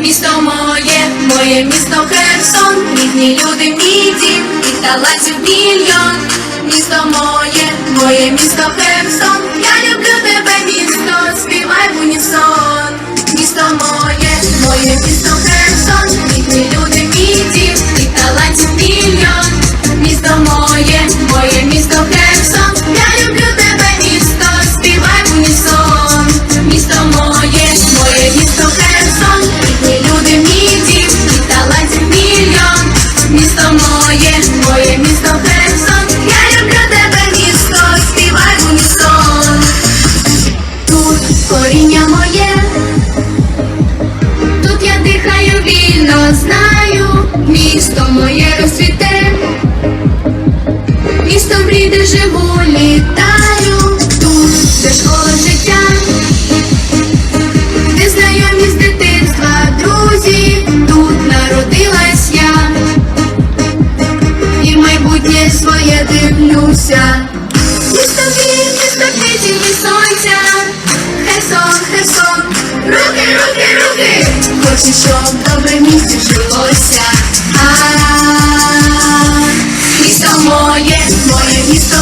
місто моє, моє місто Херсон, рідні люди, мій дім, і талантів мільйон. Місто моє, моє місто Херсон, я люблю тебе, місто, співай в унісон. Місто моє, моє місто Херсон, коріння моє, тут я дихаю вільно, знаю, місто моє розцвіте. Місто мрій, живу, літаю, тут, де школа життя, де знайомі з дитинства, друзі, тут народилась я, і в майбутнє своє дивлюся. Місто мрій, місто квітів і сонця, Херсон, Херсон, руки, руки, руки, хочу, щоб добре місце жилося. А-а-а. Місто моє, моє місто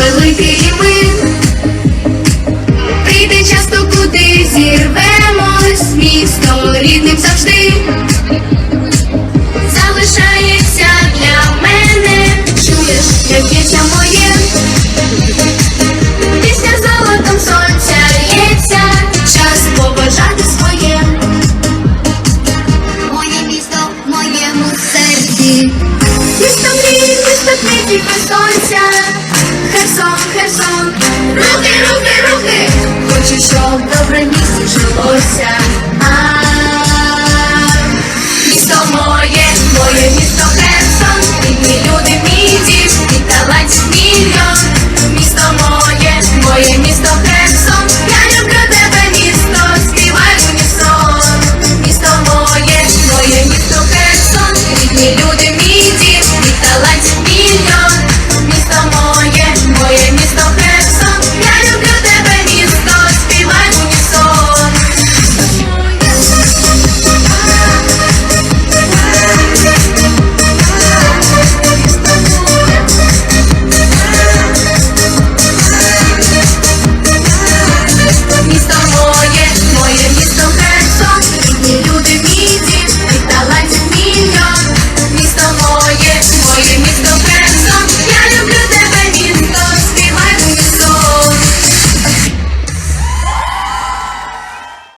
великий ми Прийде часто куди зірвемось, місто рідним завжди залишається для мене. Чуєш, як б'ється моє, пісня золотом сонця лється, час побажати своє. Моє місто в моєму серці. Місто мрій, місто квітів і Херсон,